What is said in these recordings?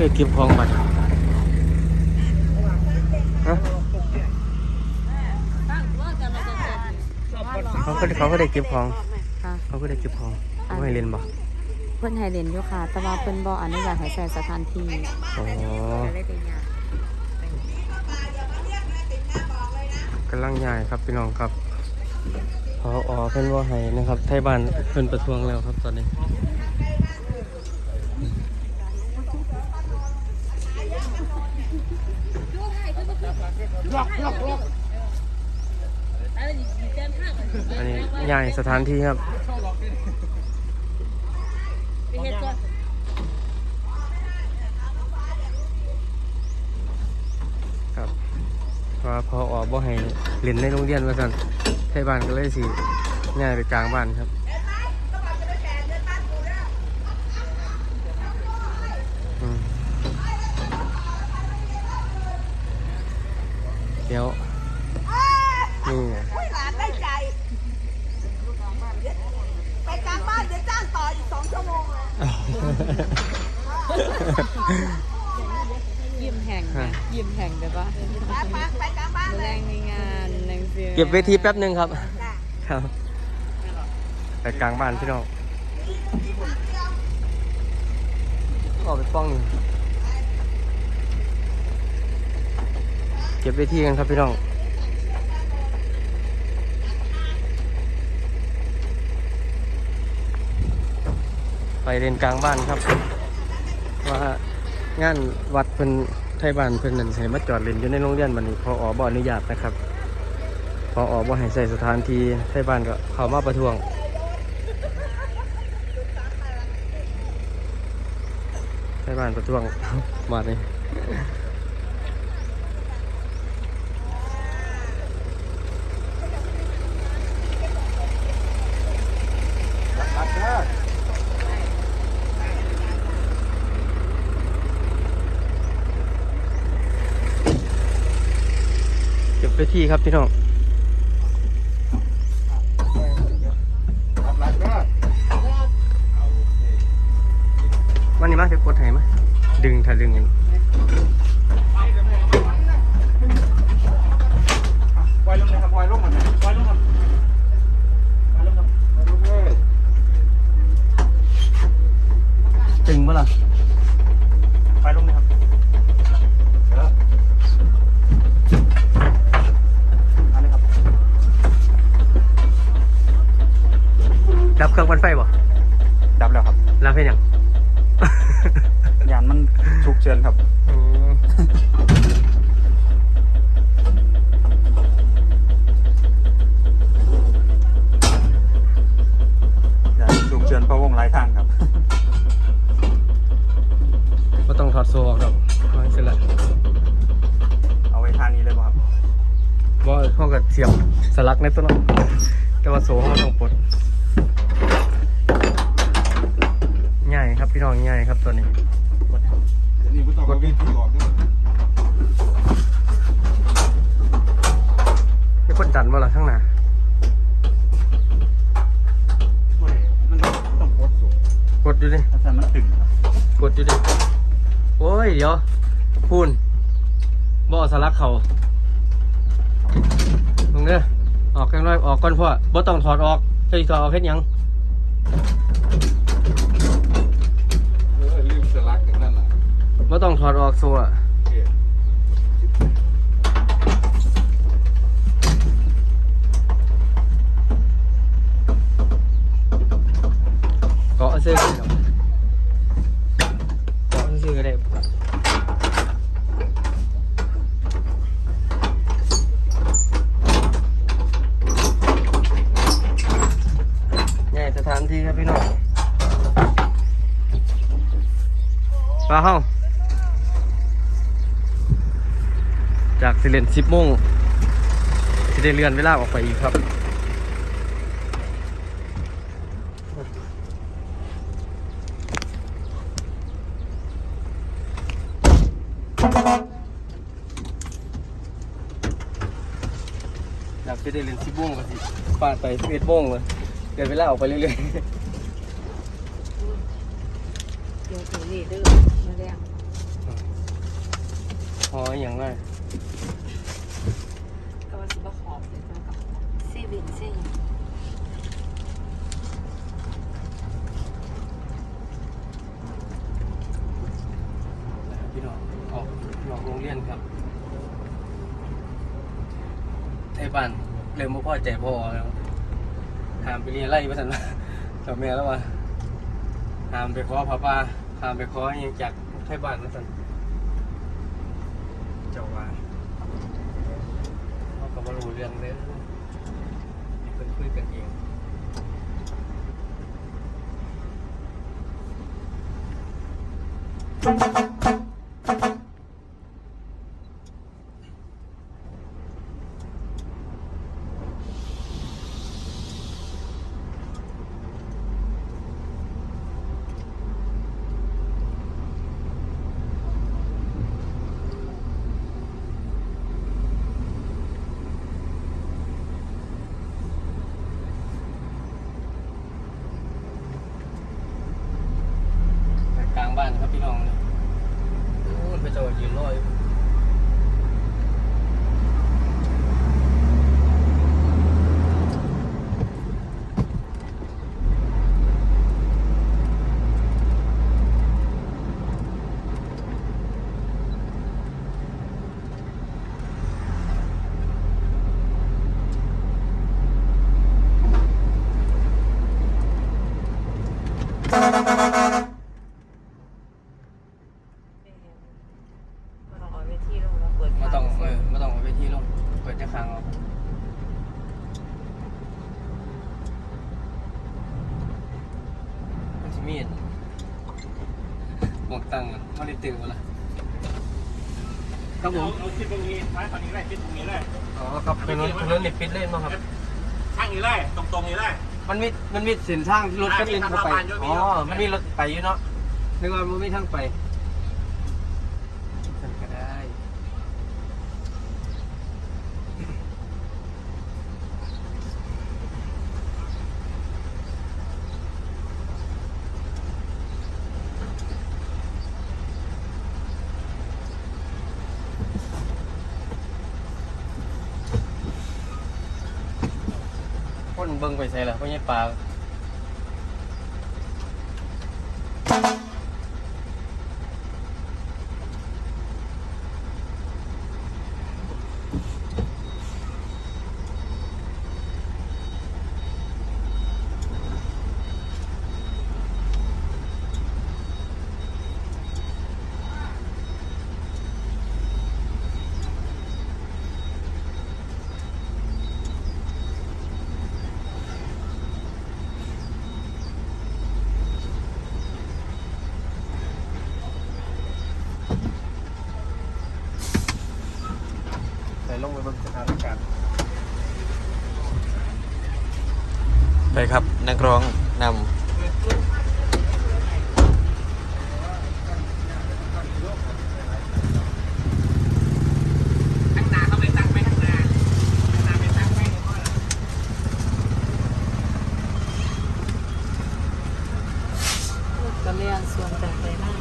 ได้เก็บของบัตรฮะเขาก็เขาก็ได้เก็บของ ค่ะเขาก็ได้เก็บของเขาให้เรียนบ่เพิ่นให้เล่นอยู่ค่ะแต่ว่าเพิ่นบ่อนุญาตให้ใช้สถานที่อ๋อก็เลยได้ยากกำลังใหญ่ครับพี่น้องครับพออเพิ่นว่าให้นะครับ ไทยบ้านเพิ่นประท้วงแล้วครับตอนนี้ อันนี้ใหญ่สถานที่ครับครับพราะว่าพอออกบ่ให้เล่นในโรงเรียนว่าซั่นไทยบ้านก็เลยสิย้ายไปกลางบ้านครับ เดี๋ยวนี่ไงอุ้ยหลานได้ใจ ไปกลางบ้านเดี๋ยวจ้างต่ออีกสองชั่วโมงเลยยิ้มแห่งนะยิ้มแห่งได้ปะไปไปไปกลางบ้านมื้อเลแรยงมีงานหนังสือเก็บเวทีแป๊บหนึ่งครับ จ้ะครับ ไปกลางบ้านพี่น้องออกไปป้องนี่ เก็บเวทีกันครับพี่น้องไปเรียนกลางบ้านครับ ว่างานวัดเพิ่นไทยบ้านเพิ่นนั่นให้มาจอดเล่นอยู่ในโรงเรียนบัดนี้พออบอนุญาตนะครับพอออกว่ให้ใส่สถานที่ไทยบ้านก็เข้ามาประท้วงไทยบ้านประท้วงมาเลย ไปที่ครับพี่น้องวันนี้มาจะกดไหมดึงถ้าดึงกันปล่อยลงเลยครับปล่อยลงมันปล่อยลงครับปล่อยลงครับปล่อยลงเลยดึงเมื่อล่ะปล่อยลงเลยครับเออเอาเลยครับ ดับเครื่องปั่นไฟบ่ดับแล้วครับรับให้ยัง ยานมันฉุกเฉินครับอืมยานฉุกเฉินเพราะวงหลายทางครับ ก็ต้องถอดโซ่ออกดอกเอาให้เสร็จละเอาไว้ทางนี้เลยป่ะครับ ว่าเขาก็เสียบสลักในตัวเนาะแต่ว่าโซ่เขาต้องปลดง่ายครับ พี่น้องง่ายครับตัวนี้นี่ไม่ต้องเอาเวทีออกด้วยไม่คนดันมาหรอข้างหน้าไม่มันต้องกดสูงกดอยู่ดิถ้าสั่นมันตึงครับกดอยู่ดิโอ้ยเดี๋ยวพูนบ่เอาสลักเขาตรงเนี้ยออกกันน้อยออกก่อนพ่อบ่ต้องถอดออกเฮ้ยถอดออกเฮ็ดหยัง เออลืมสลักกันนั่นแหละ ม่ต้องถอดออกโซ่อะเกาะเส้นได้เกาะซื้อก็ได้ง่ายสถานที่ครับพี่น้องปลาเฮา จากสิเลนสิบโมงจะได้เลื่อนเวลาออกไปอีกครับอยากจะได้เรียนสิบโมงก็สิปาดไปสิบเอ็ดโมงเลยเกินเวลาออกไปเรื่อยเดี๋ยวถือนี่เด้อมื้อแรงหออย่างไร ก็ว่าสิบ่ขอบเลยตัวกับซีวินซีพี่น้องออกนอกโรงเรียนครับไทยบ้านเริ่มบ่พ่อใจพ่อแล้วหามไปเรียนไล่มาสันว่ากับแม่แล้วว่าหามไปขอพ่อป้าหามไปขออหยังจากไทยบ้านมาสัน จ้าว่าเขาก็มารู้เรื่องเลยให้เพิ่นคุยกันเอง กลางบ้านครับพี่น้องเนี่ยโอ้ยพระเจ้ายืนรออยู่ไม่ต้องเออไม่ต้องเอาไปที่ลงเปิดจะขังเอามันจะมีดบอก ตังค์อะไม่ได้ตื่นมาละครับผมเอาทิศตรงนี้ท้ายฝั่งนี้เลยทิศตรงนี้เลยอ๋อครับเป็นรถเป็นรถเน็ตปิดเล่นมั้งครับข้างนี้เลยตรงตรงนี้เลยมันมีมันมีเส้นทางที่รถก็เล่นเข้าไปอ่ามีทางเข้าบ้านด้วยมีอ๋อครับมันมีรถไปอยู่เนาะนึกว่ามันไม่ทางไป คนเบิ่งไปใส่ละเพราะยังปลา ลงไปเบิ่งสถานการณ์ไปครับนักร้องนข้างหน้าเขาไปตั้งไหมข้างหน้าข้างหน้าไปตั้งไหมก็เรียนส่วนแต่ไปมาก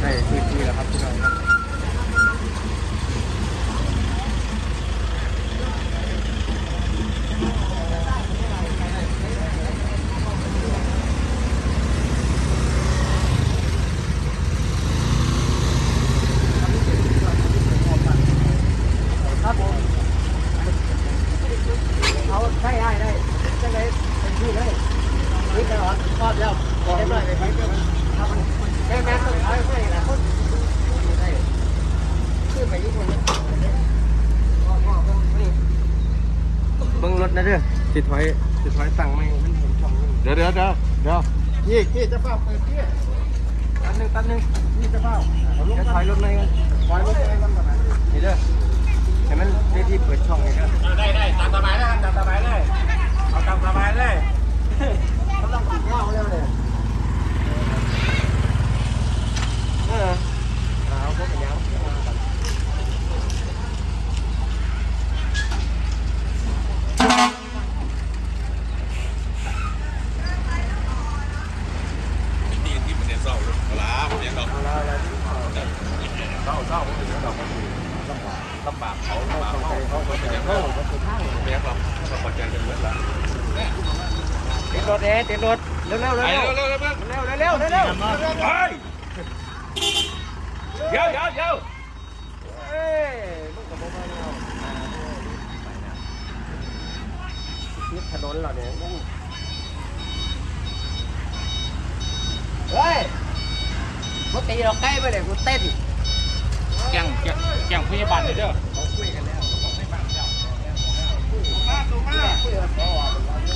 ได้ทีทีแล้วครับพี่น้องครับครับผมเอาใช่ได้ได้จังไดเป็นที่เลยนี่ตลอดชอบแล้วเรียบร้อยเลยครับครับแม่แม่ต้องเอาให้นะคนได้ขึ้นไปญี่ปุ่นเบิ้งรถนะเด้อ ติดถอยติดถอยสั่งไม่มันเห็นช่องนึงำเดี๋ยวเดี๋ยวเดี๋ยวเดี๋ยวยี่ยี่จะเฝ้าเปิดที่ตันหนึ่งตันหนึ่งยี่จะเฝ้าจะถอยรถไหนกันถอยรถไหนกันก่อนนะนี่เด้อเห็นมันเวทีเปิดช่องนี่เด้อได้ได้ตามสบายเลยครับตามสบายเลยเอาตามสบายเลยตพอใจกันหมดละ ติดรถเอ๊ ติดรถเร็วเร็วเร็วไปเร็วเร็วเร็วเร็วเร็วเร็วเร็วเร็วไปเดี๋ยวเดี๋ยวเดี๋ยวเอ้ยมึงกับผมมาแล้วคิดถนนเหรอเนี่ยมึงเฮ้ยกูตีเราใกล้ไปเลยกูเต้นแกงแกงแกงพยาบาลเลยเด้อดัก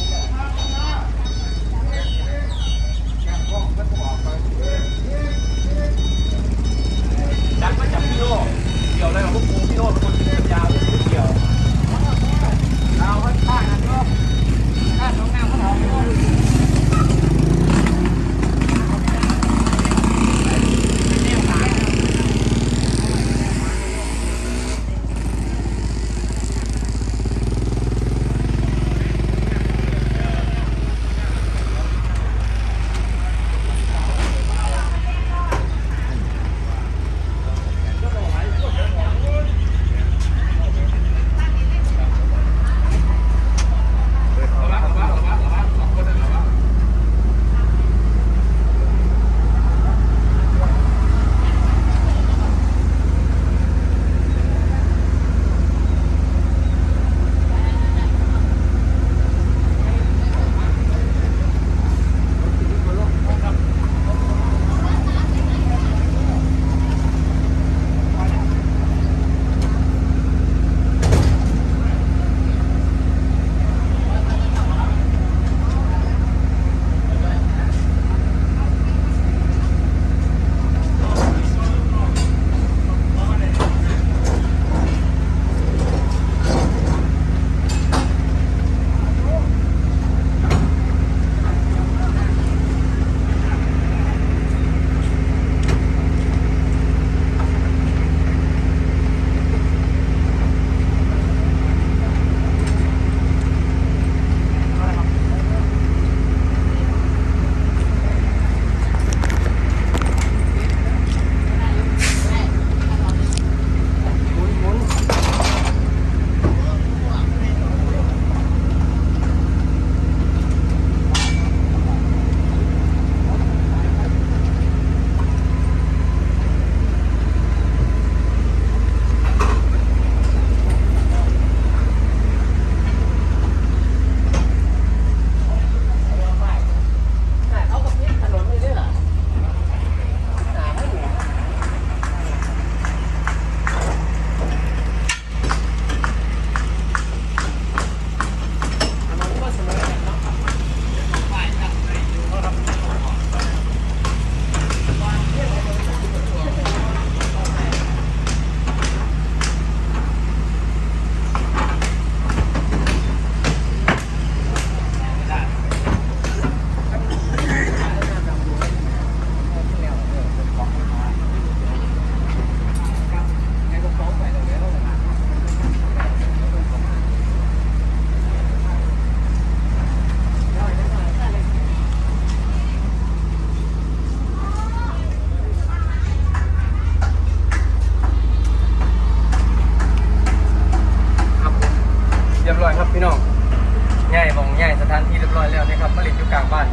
ง่ายมองง่ายสถานที่เรียบร้อยแล้วนะครับมาเล่นอยู่กลางบ้าน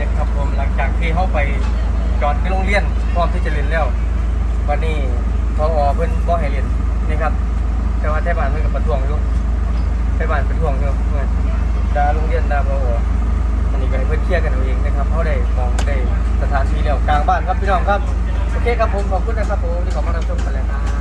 นะครับผมหลังจากที่เข้าไปจอดที่โรงเรียนพร้อมที่จะเรียนแล้ว วันนี้พอเพิ่นบ่ให้เรียนนะครับ แต่ว่าไทบ้านเพิ่นกับประท้วงอยู่ไทบ้านประท้วงอยู่เพิ่นดาโรงเรียนดาพออันนี้ก็ให้เพิ่อนเคลียร์กันเอาเองนะครับเขาได้มองได้สถานที่แล้วกลางบ้านครับพี่น้องครับโอเคครับผมขอบคุณนะครับผมที่ขอมารับชมกันแล้วครับ